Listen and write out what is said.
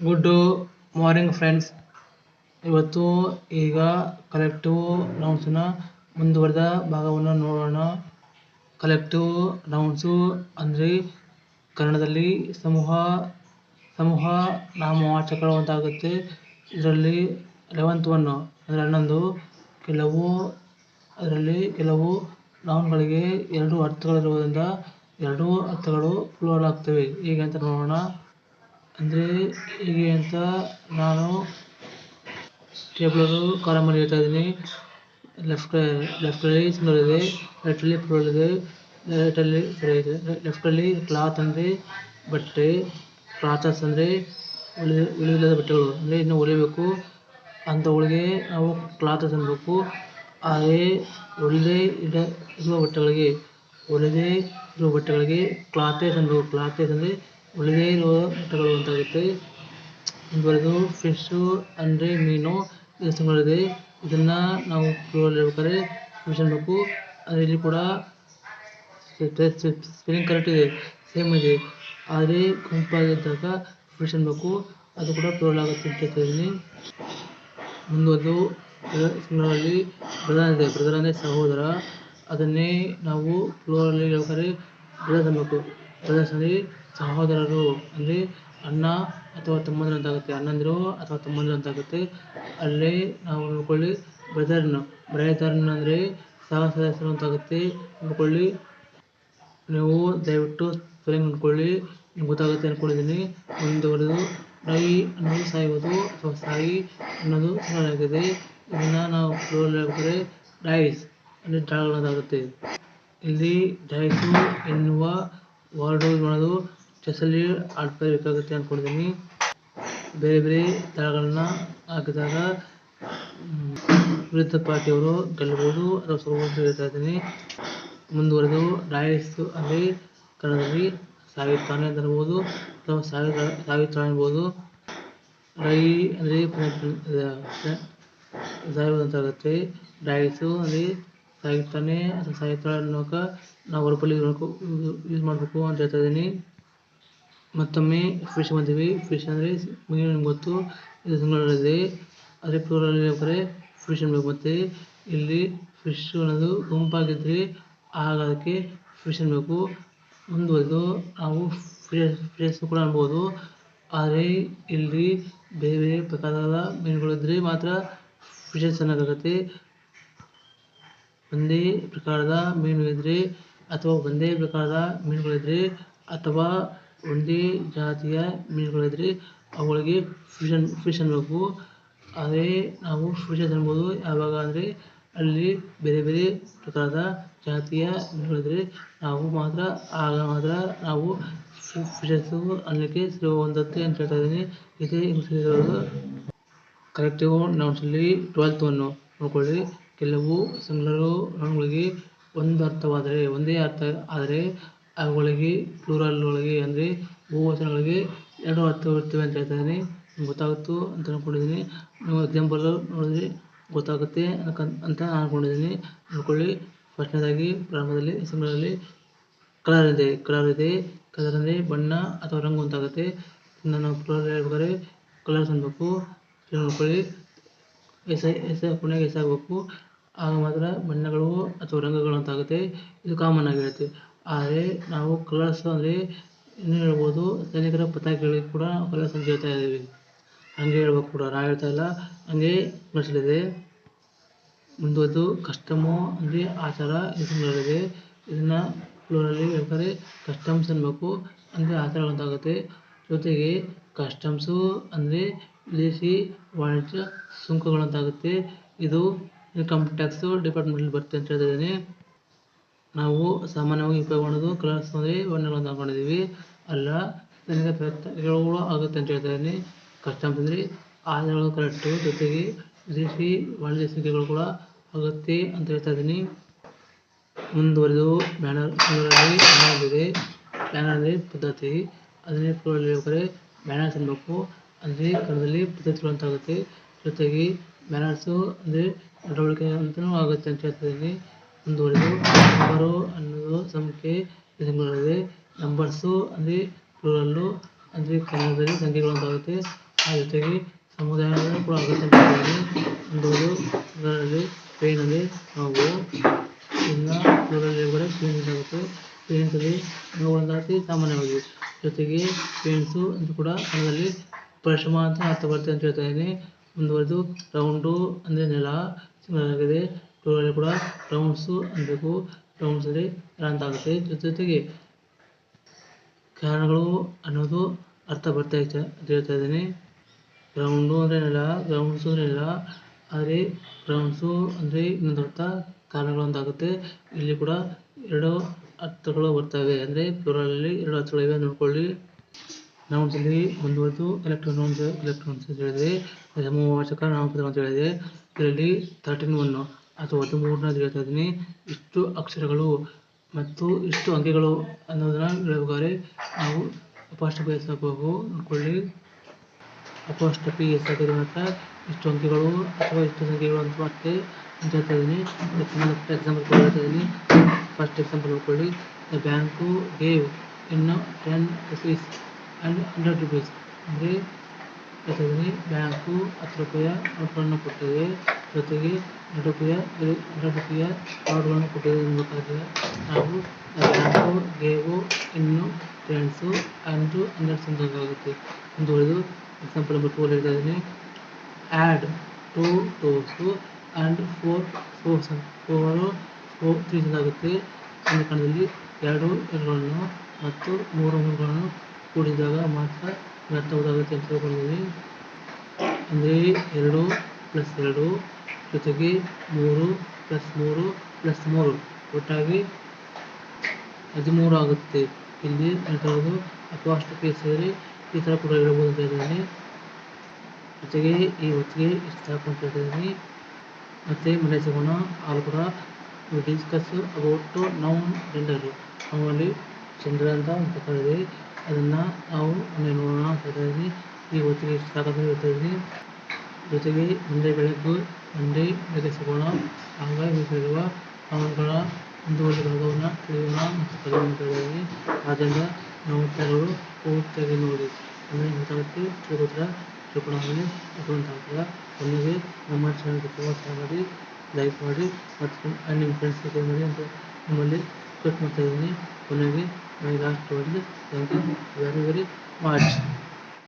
Good morning friends ಇವತ್ತು ಈಗ collective ನೌನ್ಸ್ನ ಮುಂದುವರೆದ ಭಾಗವನ್ನು ನೋಡೋಣ. ಕಲೆಕ್ಟಿವ್ ನೌನ್ಸು ಅಂದರೆ ಕನ್ನಡದಲ್ಲಿ ಸಮೂಹ ಸಮೂಹ ನಾಮವಾಚಕಗಳು ಅಂತಾಗುತ್ತೆ ಇದರಲ್ಲಿ ಲೆವೆಂತ್ ಒನ್ ಅಂದರೆ ಹನ್ನೊಂದು. ಕೆಲವು ಅದರಲ್ಲಿ ಕೆಲವು ನೌನ್ಗಳಿಗೆ ಎರಡು ಅರ್ಥಗಳಿರುವುದರಿಂದ ಎರಡೂ ಅರ್ಥಗಳು ಪ್ಲೂರಲ್ ಆಗ್ತವೆ. ಹೇಗೆ ಅಂತ ನೋಡೋಣ. ಅಂದರೆ ಹೇಗೆ ಅಂತ ನಾನು ಟೇಬಲ್ ಕಾಲಮಲ್ಲಿ ಹೇಳ್ತಾ ಇದ್ದೀನಿ. ಲೆಫ್ಟ್ ಲೆಫ್ಟಲ್ಲಿ ಸಿಂಗಲ್ ಇದೆ. ರೈಟಲ್ಲಿ ಪ್ರೋಲ್ ಇದೆ. ರೈಟಲ್ಲಿ ಇದೆ. ಲೆಫ್ಟಲ್ಲಿ ಕ್ಲಾತ್ ಅಂದರೆ ಬಟ್ಟೆ ಕ್ಲಾತಸ್ ಅಂದರೆ ಉಳಿ ಹೊಲಿಲ್ಲದ ಬಟ್ಟೆಗಳು. ಅಂದರೆ ಇನ್ನು ಹೊಲಿಬೇಕು ಅಂಥವುಗಳಿಗೆ ನಾವು ಕ್ಲಾತಸ್ ಅನ್ಬೇಕು ಹಾಗೆ ಒಳ್ಳೆ ಇಡ ಇರುವ ಬಟ್ಟೆಗಳಿಗೆ ಹೊಲಿದೇ ಇರುವ ಬಟ್ಟೆಗಳಿಗೆ ಕ್ಲಾತೇಸ್ ಅನ್ಬೇಕು ಕ್ಲಾತೆಸ್ ಅಂದರೆ ಹೊಲಿದೇ ಇರುವ ಅಂತಾಗುತ್ತೆ ಮುಂದುವರೆದು ಫಿಶ್ಶು ಅಂದರೆ ಮೀನು, ಇದೆ ಇದನ್ನು ನಾವು ಹೇಳ್ಬೇಕಾದ್ರೆ ಫಿಶ್ ಅನ್ಬೇಕು. ಅದರಲ್ಲಿ ಇಲ್ಲಿ ಕೂಡ ಸ್ಪೆಲ್ಲಿಂಗ್ ಕರೆಕ್ಟ್ ಇದೆ. ಸೇಮ್ ಇದೆ. ಆದರೆ ಗುಂಪಾಗಿದ್ದಾಗ ಫಿಶ್ ಅನ್ಬೇಕು. ಅದು ಕೂಡ ಪ್ಲೂರಲ್ ಆಗುತ್ತೆ ಅಂತ ಹೇಳ್ತಾ ಇದ್ದೀನಿ. ಮುಂದುವರೆದು ಸಿಂಗಲಲ್ಲಿ ಬ್ರದರ್ ಇದೆ. ಬ್ರದರ್ ಅಂದರೆ ಸಹೋದರ. ಅದನ್ನೇ ನಾವು ಪ್ಲೂರಲ್ಲಿ ಹೇಳ್ಬೇಕಾದ್ರೆ ಬ್ರದರ್ ಅನ್ಬೇಕು. ಅಂದರೆ ಸಹೋದರರು, ಅಂದರೆ ಅಣ್ಣ ಅಥವಾ ತಮ್ಮಂದಿರು ಅಂತಾಗುತ್ತೆ. ಅಣ್ಣಂದಿರು ಅಥವಾ ತಮ್ಮಂದಿರು ಅಂತಾಗುತ್ತೆ. ಅಲ್ಲಿ ನಾವು ನೋಡ್ಕೊಳ್ಳಿ ಬ್ರದರ್ನ ಬ್ರದರ್ನ ಅಂದರೆ ಸಹ ಸದಸ್ಯರು ಅಂತಾಗುತ್ತೆ. ನೋಡ್ಕೊಳ್ಳಿ, ನೀವು ದಯವಿಟ್ಟು ಸ್ಪೆಲ್ಲಿಂಗ್ ನೋಡ್ಕೊಳ್ಳಿ. ನಿಮ್ಗೆ ಗೊತ್ತಾಗುತ್ತೆ ಅಂದ್ಕೊಂಡಿದ್ದೀನಿ ಮುಂದುವರೆದು ರೈ ಅನ್ನೋದು ಸಾಯುವುದು ಅಥವಾ ಸಾಯಿ ಅನ್ನೋದು ಆಗಿದೆ ಇದನ್ನು ನಾವು ಹೇಳ್ಬೇಕಾದ್ರೆ ಡೈಸ್ ಅಂದರೆ ಅನ್ನೋದಾಗುತ್ತೆ ಇಲ್ಲಿ ಡೈಸು ಎನ್ನುವ ವರ್ಡು ಮಾಡೋದು ಚೆಸ್ಸಲ್ಲಿ ಆಡ್ಬೇಕಾಗುತ್ತೆ ಅಂದ್ಕೊಂಡಿದ್ದೀನಿ ಬೇರೆ ಬೇರೆ ದಳಗಳನ್ನ ಹಾಕಿದಾಗ ವಿರುದ್ಧ ಪಾರ್ಟಿಯವರು ಗೆಲ್ಲಬಹುದು ಅಥವಾ ಸೋಲಬಹುದು ಹೇಳ್ತಾ ಇದ್ದೀನಿ ಮುಂದುವರೆದು ಡಾಯಸ್ ಅಲ್ಲಿ ಕನ್ನಡದಲ್ಲಿ ಸಾಯುತ್ತಾನೆ ಅಂತ ಅನ್ಬೋದು ಅಥವಾ ಸಾವಿರ ಸಾಯುತ್ತಾನೆ ಅನ್ಬೋದು ಡೈ ಅಂದರೆ ಅಂತ ಆಗುತ್ತೆ ಡಾಯಸು ಅಂದರೆ ಸಾಯುತ್ತಾನೆ ಅಥವಾ ಅನ್ನೋಕ ನಾವು ಹೊರಪಲ್ಲಿ ಯೂಸ್ ಮಾಡಬೇಕು ಅಂತ ಹೇಳ್ತಾ ಇದ್ದೀನಿ. ಮತ್ತೊಮ್ಮೆ ಫಿಶ್ ಬಂದೀವಿ. ಫಿಶ್ ಅಂದರೆ ಮೀನು ನಿಮ್ಗೆ ಗೊತ್ತು, ಇದು ಸಿಂಗಳಲ್ಲಿದೆ ಅದೇ ಪ್ಲೂರಲ್ಲಿ ಬೇಕಾದ್ರೆ ಫಿಶ್ ಅನ್ಬೇಕು ಮತ್ತು. ಇಲ್ಲಿ ಫಿಶ್ ಅನ್ನೋದು ಗುಂಪಾಗಿದ್ದರೆ ಆಗ ಅದಕ್ಕೆ ಫಿಶ್ ಅನ್ಬೇಕು ಮುಂದುವರೆದು ನಾವು ಫ್ರೆಶ್ ಕೂಡ ಅನ್ಬೋದು. ಆದರೆ ಇಲ್ಲಿ ಬೇರೆ ಬೇರೆ ಪ್ರಕಾರದ ಮೀನುಗಳಿದ್ರೆ ಮಾತ್ರ ಫಿಶಸ್ ಅನ್ನೋಕ್ಕಾಗುತ್ತೆ ಒಂದೇ ಪ್ರಕಾರದ ಮೀನು ಇದ್ದರೆ ಅಥವಾ ಒಂದೇ ಪ್ರಕಾರದ ಮೀನುಗಳಿದ್ರೆ ಅಥವಾ ಒಂದೇ ಜಾತಿಯ ಮೀನುಗಳಿದ್ರೆ ಅವುಗಳಿಗೆ ಫಿಶ್ ಅನ್ ಫಿಶ್ ಅನ್ಬೇಕು ಆದರೆ ನಾವು ಫಿಶಸ್ ಅನ್ಬೋದು ಯಾವಾಗ ಅಂದರೆ ಅಲ್ಲಿ ಬೇರೆ ಬೇರೆ ಪ್ರಕಾರದ ಜಾತಿಯ ಮೀನುಗಳಿದ್ರೆ ನಾವು ಮಾತ್ರ, ಆಗ ಮಾತ್ರ ನಾವು ಫಿಶಸ್ಸು ಅನ್ನಲಿಕ್ಕೆ ಸಿಗುವಂಥದ್ದು ಅಂತ ಹೇಳ್ತಾ ಇದ್ದೀನಿ. ಇದೇ ಕಲೆಕ್ಟಿವ್ ನೌನ್ಸಲ್ಲಿ ಟ್ವೆಲ್ತ್ ಅನ್ನು ನೋಡ್ಕೊಳ್ಳಿ. ಕೆಲವು ಅವುಗಳಿಗೆ ಒಂದು ಅರ್ಥವಾದರೆ ಒಂದೇ ಅರ್ಥ, ಆದರೆ ಅವುಗಳಿಗೆ ಪ್ಲೂರಲ್ ಒಳಗೆ ಅಂದರೆ ಬಹುವಚನಗಳಿಗೆ ಎರಡು ಅರ್ಥವಿರ್ತವೆ ಅಂತ ಹೇಳ್ತಾ ಗೊತ್ತಾಗುತ್ತೋ ಅಂತ ಅಂದ್ಕೊಂಡಿದ್ದೀನಿ ನೀವು ಎಕ್ಸಾಂಪಲ್ ನೋಡಿದ್ರೆ ಗೊತ್ತಾಗುತ್ತೆ ಅಂತ ನಾನು ಅಂದ್ಕೊಂಡಿದ್ದೀನಿ ನೋಡ್ಕೊಳ್ಳಿ. ಫಸ್ಟ್ನೇದಾಗಿ ಪ್ರಾರಂಭದಲ್ಲಿ ಸಿಂಗಲಲ್ಲಿ ಕಲರ್ ಇದೆ. ಕಲರ್ ಇದೆ. ಕಲರ್ ಅಂದರೆ ಬಣ್ಣ ಅಥವಾ ರಂಗು ಅಂತಾಗುತ್ತೆ. ನಾನು ಪ್ಲೂರಲ್ ಹೇಳ್ಬೇಕಾದ್ರೆ ಕಲರ್ಸ್ ಅನ್ಬೇಕು. ನೋಡ್ಕೊಳ್ಳಿ. ಎಸ್ ಎಸ್, ಕೊನೆಗೆ ಎಸ್ ಆಗಬೇಕು. ಆಗ ಮಾತ್ರ ಬಣ್ಣಗಳು ಅಥವಾ ರಂಗುಗಳು ಅಂತಾಗುತ್ತೆ. ಇದು ಕಾಮನ್ ಆಗಿರುತ್ತೆ. ಆದರೆ ನಾವು ಕಲರ್ಸ್ ಅಂದರೆ ಇನ್ನೂ ಹೇಳ್ಬೋದು, ಸೈನಿಕರ ಪತಾಕೆಗಳಿಗೆ ಕೂಡ ಕಲರ್ಸ್ ಅಂತ ಹೇಳ್ತಾ ಇದ್ದೀವಿ. ಹಂಗೆ ಹೇಳ್ಬೇಕು ಕೂಡ, ನಾವು ಹೇಳ್ತಾ ಇಲ್ಲ. ಹಂಗೆ ಬಳಸಲಿದೆ ಮುಂದುವರೆದು ಕಸ್ಟಮು ಅಂದರೆ ಆಚಾರ ಇದೆ ಇದನ್ನು ಫ್ಲೋರಲ್ಲಿ ಹೇಳ್ತಾರೆ ಕಸ್ಟಮ್ಸ್ ಅನ್ನಬೇಕು ಅಂದರೆ ಆಚಾರಗಳು ಅಂತಾಗುತ್ತೆ. ಜೊತೆಗೆ ಕಸ್ಟಮ್ಸು ಅಂದರೆ ವಿದೇಶಿ ವಾಣಿಜ್ಯ ಸುಂಕಗಳು ಅಂತಾಗುತ್ತೆ. ಇದು ಇನ್ಕಮ್ ಟ್ಯಾಕ್ಸು ಡಿಪಾರ್ಟ್ಮೆಂಟಲ್ಲಿ ಬರುತ್ತೆ ಅಂತ ಹೇಳ್ತಾ ಇದ್ದೀನಿ ನಾವು ಸಾಮಾನ್ಯವಾಗಿ ಉಪಯೋಗ ಮಾಡೋದು ಕಲರ್ಸ್ ಅಂದರೆ ಬಣ್ಣಗಳು ಹಾಕೊಂಡಿದ್ದೀವಿ ಅಲ್ಲ ನನಗೆ ಪ್ರಯತ್ನಗಳು ಆಗುತ್ತೆ ಅಂತ ಹೇಳ್ತಾ ಇದ್ದೀನಿ ಕಸ್ಟಮ್ಸ್ ಅಂದರೆ ಆಧಾರಗಳು ಕರೆಕ್ಟು ಜೊತೆಗೆ ವಿದೇಶಿ ವಾಣಿಜ್ಯ ಸಂಖ್ಯೆಗಳು ಕೂಡ ಆಗುತ್ತೆ ಅಂತ ಹೇಳ್ತಾ ಇದ್ದೀನಿ. ಮುಂದುವರೆದು ಬ್ಯಾನರ್ ಬ್ಯಾನರ್ ಇದೆ. ಬ್ಯಾನರ್ ಅಂದರೆ ಪದ್ಧತಿ. ಅದನ್ನೇ ಹೇಳ್ಬೇಕಾದ್ರೆ ಬ್ಯಾನರ್ಸ್ ಅನ್ಬೇಕು. ಅಂದರೆ ಕನ್ನಡದಲ್ಲಿ ಪದ್ಧತಿಗಳು ಅಂತ ಆಗುತ್ತೆ. ಜೊತೆಗೆ ಬ್ಯಾನರ್ಸು ಅಂದರೆ ನಡವಳಿಕೆ ಅಂತಲೂ ಆಗುತ್ತೆ ಅಂತ ಇದ್ದೀನಿ ಮುಂದುವರೆದು ನಂಬರು, ಅನ್ನೋದು ಸಂಖ್ಯೆ ಇದೆ ನಂಬರ್ಸು ಅಂದರೆ ಪ್ಲೂರಲ್ಲು ಅಂದರೆ ಕನ್ನಡದಲ್ಲಿ ಸಂಖ್ಯೆಗಳು ಅಂತಾಗುತ್ತೆ. ಆ ಜೊತೆಗೆ ಸಮುದಾಯದಲ್ಲಿ ಕೂಡ ಪಡ್ತೀವಿ ಮುಂದುವರೆದು ಅದರಲ್ಲಿ ಪೇನಲ್ಲಿ ನಾವು. ಇನ್ನು ಇದರಲ್ಲಿ ಕೂಡ ಪೇಂಟ್ ಆಗುತ್ತೆ ಪೇಂಟಲ್ಲಿ ನೋಡೋದಾಗಿ ಸಾಮಾನ್ಯವಾಗಿ. ಜೊತೆಗೆ ಪೇಂಟ್ಸು ಅಂತ ಕೂಡ ಕನ್ನಡದಲ್ಲಿ ಪರಿಶ್ರಮ ಅಂತ ಅರ್ಥ ಬರುತ್ತೆ ಅಂತ ಹೇಳ್ತಾ ಇದ್ದೀನಿ ಮುಂದುವರೆದು ರೌಂಡು ಅಂದರೆ ನೆಲ ಸಿಂಗಲಾಗಿದೆ ಟೂರಲ್ಲಿ ಕೂಡ ರೌಂಡ್ಸು ಅನ್ಬೇಕು ರೌಂಡ್ಸಲ್ಲಿ ಅಂತ ಆಗುತ್ತೆ. ಜೊತೆ ಜೊತೆಗೆ ಕಾರಣಗಳು ಅನ್ನೋದು ಅರ್ಥ ಬರ್ತಾ ಐತೆ ಅಂತ ಹೇಳ್ತಾ ಇದ್ದೀನಿ. ಗ್ರೌಂಡು ಅಂದರೆ ನೆಲ ಗ್ರೌಂಡ್ಸು ಅಂದರೆ ನೆಲ. ಆದರೆ ಗ್ರೌಂಡ್ಸು ಅಂದರೆ ಇನ್ನೊಂದು ಅರ್ಥ ಕಾರಣಗಳು ಅಂತಾಗುತ್ತೆ. ಇಲ್ಲಿ ಕೂಡ ಎರಡು ಅರ್ಥಗಳು ಬರ್ತವೆ. ಅಂದರೆ ಪ್ಲೂರಲಲ್ಲಿ ಎರಡು ಅರ್ಥಗಳಿವೆ, ನೋಡ್ಕೊಳ್ಳಿ. ನೌನ್ಸಲ್ಲಿ ಮುಂದುವರೆದು ಎಲೆಕ್ಟ್ರಾನ್ ನೌನ್ಸ್ ಎಲೆಕ್ಟ್ರಾನ್ಸ್ ಅಂತ ಹೇಳಿದ್ರೆ ಸಮವಾಚಕ ನಾಮಪದ ಅಂತ ಹೇಳಿದೆ ಇದರಲ್ಲಿ ತರ್ಟಿನ್ ಒನ್ ಅಥವಾ ಹದಿಮೂರನ್ನ ಹೇಳ್ತಾ ಇದ್ದೀನಿ. ಇಷ್ಟು ಅಕ್ಷರಗಳು ಮತ್ತು ಇಷ್ಟು ಅಂಕೆಗಳು ಅನ್ನೋದನ್ನ ಹೇಳಬೇಕಾದ್ರೆ ನಾವು ಅಪಾಸ್ಟಪಿ ಎಸ್ ಹಾಕಬೇಕು ನೋಡ್ಕೊಳ್ಳಿ. ಪಿ ಎಸ್ ಹಾಕಿದ್ರೆ ಮಾತ್ರ ಇಷ್ಟು ಅಂಕೆಗಳು ಅಥವಾ ಇಷ್ಟು ಸಂಖ್ಯೆಗಳು ಅಂತ ಮತ್ತೆ ಅಂತ ಹೇಳ್ತಾ ಇದ್ದೀನಿ. ಎಕ್ಸಾಂಪಲ್ ಕೂಡ ಹೇಳ್ತಾ ಇದ್ದೀನಿ. ಫಸ್ಟ್ ಎಕ್ಸಾಂಪಲ್ ನೋಡ್ಕೊಳ್ಳಿ. ದ ಬ್ಯಾಂಕು ಗೇವ್ ಇನ್ನು ten rupees and hundred rupees ಅಂದರೆ ಜೊತೆಗೆ ಬ್ಯಾಂಕು ಹತ್ತು ರೂಪಾಯಿಯ ನೋಟ್ಗಳನ್ನು ಕೊಟ್ಟಿದೆ. ಜೊತೆಗೆ ಎರಡು ರೂಪಾಯಿಯ ಎರಡು ರೂಪಾಯಿಯ ಕಾರ್ಡ್ಗಳನ್ನು ಕೊಟ್ಟಿದೆ ಅನ್ಬೇಕಾದ್ರೆ ನಾವು ಬ್ಯಾಂಕು ಗೇವು ಇನ್ನು ಆ್ಯಂಡ್ ಹಂಡ್ರೆಡ್ಸ್ ಅಂತ ಆಗುತ್ತೆ. ಮುಂದುವರೆದು ಎಕ್ಸಾಂಪಲ್ ನಂಬರ್ ಟೂ ಹೇಳ್ತಾ ಇದ್ದೀನಿ. Add two twos and four fours four four threes ಆಗುತ್ತೆ. ಒಂದು ಕಣದಲ್ಲಿ ಎರಡು ಎರಡುಗಳನ್ನು ಮತ್ತು ಮೂರು ಮೂರುಗಳನ್ನು ಕೂಡಿದಾಗ ಮಾತ್ರ ಅರ್ಥವಾಗುತ್ತೆ ಅಂತ ತಿಳ್ಕೊಂಡಿದ್ದೀವಿ ಅಂದರೆ ಎರಡು ಪ್ಲಸ್ ಎರಡು ಜೊತೆಗೆ ಮೂರು ಪ್ಲಸ್ ಮೂರು ಪ್ಲಸ್ ಮೂರು. ಒಟ್ಟಾಗಿ ಹದಿಮೂರು ಆಗುತ್ತೆ. ಇಲ್ಲಿ ಹೇಳ್ತಾ ಇರೋದು ಅಪಾಸ್ಟ್ರಫಿ ಸೇರಿ ಈ ಥರ ಕೂಡ ಹೇಳ್ಬೋದು ಅಂತ ಹೇಳಿದ್ದೀನಿ ಜೊತೆಗೆ ಈ ಹೊತ್ತಿಗೆ ಇಷ್ಟು ಸಾಕು ಅಂತ ಹೇಳಿದ್ದೀನಿ ಮತ್ತು ಮನೆ ಸಿಗೋಣ ಅಲ್ಲಿ ಕೂಡ ಡಿಸ್ಕಸ್ ಅಬೌಟ್ ನೌನ್ ಜೆಂಡರು ನಮ್ಮಲ್ಲಿ ಜೆಂಡರ್ ಅಂತ ಒಂದು ಪಕ್ಕ ಇದೆ. ಅದನ್ನು ನಾವು ಮುಂದೆ ನೋಡೋಣ ಇದ್ದೀನಿ ಈ ಹೊತ್ತಿಗೆ ಸಾಕಂತ ಹೇಳ್ತಾ ಜೊತೆಗೆ ಮುಂದೆ ಬೆಳಗ್ಗೆ ಒಂದೇ ಬೆಳಗ್ಗೆ ಸಿಗೋಣ. ಆಗ ಬೇಕಾಗಿರುವ ಅವನುಗಳ ಮುಂದುವರಿದ ಭಾಗವನ್ನು ತಿಳಿಯೋಣ ಮತ್ತು ಹೇಳಿದ್ದೀನಿ ಆದ್ದರಿಂದ ನಾವು ಉತ್ತರಗಳು ಪೂರ್ತಿಯಾಗಿ ನೋಡಿ. ಅಂದರೆ ಗೊತ್ತಾಗುತ್ತೆ ತಿಳ್ಕೊತೀರ ತಿಳ್ಕೊಳ್ಳೋಂಗೆ ತಿಳ್ಕೊಂಡಾಗ್ತದೆ ಕೊನೆಗೆ ನಮ್ಮ ಚಾನಲ್ಗೆ ಪ್ರೋತ್ಸಾಹ ಮಾಡಿ ಲೈಕ್ ಮಾಡಿ ಮತ್ತು ನಿಮ್ಮ ಫ್ರೆಂಡ್ಸ್ ಶೇರ್ ಮಾಡಿ ಅಂತ ನಿಮ್ಮಲ್ಲಿ ರಿಕ್ವೆಸ್ಟ್ ಮಾಡ್ತಾ ಇದ್ದೀನಿ. ಕೊನೆಗೆ my last told the very very much